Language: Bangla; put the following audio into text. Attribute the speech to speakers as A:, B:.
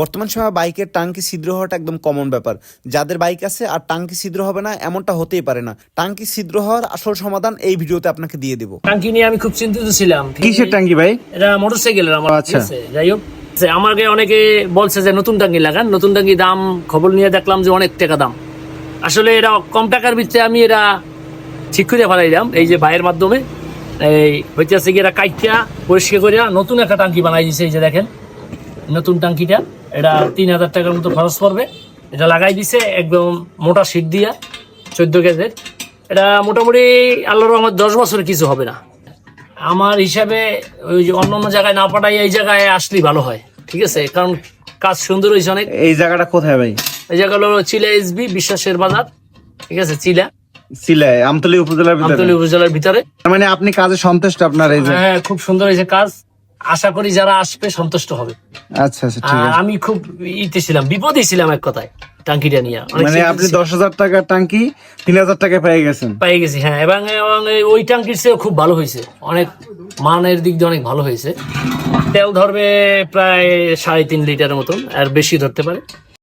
A: বর্তমান সময়ে বাইকের টাঙ্কি ছিদ্র হওয়াটা একদম কমন ব্যাপার। যাদের বাইক আছে আর টাঙ্কি ছিদ্র হবে না এমনটা হতেই পারে না। টাঙ্কি ছিদ্র হওয়ার আসল সমাধান এই ভিডিওতে আপনাকে দিয়ে দেবো।
B: টাঙ্কি নিয়ে আমি খুব চিন্তিত ছিলাম
C: কিসের টাঙ্কি ভাই?
B: এটা মোটরসাইকেলের আমার
C: আচ্ছা।
B: আছে, যাই হোক আমাকে অনেকে বলছে যে নতুন টাঙ্কি লাগান নতুন টাঙ্কি দাম খবর নিয়ে দেখলাম যে অনেক টাকা দাম। আসলে এটা কম টাকার ভিতরে আমি এটা ঠিক করে ফেলাইলাম। এই যে ভাইয়ের মাধ্যমে এই হইতেছে কি এটা কাইটা পরিষ্কার করে নতুন একটা টাঙ্কি বানাই দিছে এই যে দেখেন নতুন টাঙ্কিটা। এটা তিন হাজার টাকার মতো খরচ পড়বে। এটা লাগাই দিছে একদম মোটা শীট দিয়া চোদ্দ কেজের এটা মোটামুটি আল্লাহ রহমত দশ বছরে কিছু হবে না। আমার হিসাবে ওই যে অন্য অন্য জায়গায় না পাঠাই এই জায়গায় আসলেই ভালো হয় ঠিক আছে? কারণ কাজ সুন্দর হয়েছে অনেক।
C: এই জায়গাটা কোথায় ভাই?
B: এই জায়গা হলো চিলা এসবি বিশ্বাসের বাজার ঠিক আছে? চিলা।
C: সিলাই আমতলী উপজেলার ভিতরে?
B: আমতলী উপজেলার ভিতরে।
C: তার মানে আপনি কাজে সন্তুষ্ট আপনার এই যে?
B: হ্যাঁ খুব সুন্দর হয়েছে কাজ। আশা করি যারা আসবে সন্তুষ্ট হবে।
C: আচ্ছা আচ্ছা ঠিক
B: আর
C: আছে।
B: আমি খুব ইতে ছিলাম বিপদে ছিলাম এক কথায় টাঙ্কিটা নিয়ে। অনেক
C: মানে
B: চিন্তিত
C: আপনি
B: ছিলাম।
C: দশ হাজার টাকার টাঙ্কি তিন হাজার টাকা পেয়ে গেছেন।
B: পেয়ে গেছি হ্যাঁ এবং এবং ওই টাঙ্কির চেয়েও খুব ভালো হয়েছে। অনেক মানের দিক দিয়ে অনেক ভালো হয়েছে। তেল ধরবে প্রায় সাড়ে তিন লিটারের মতন আর বেশি ধরতে পারে।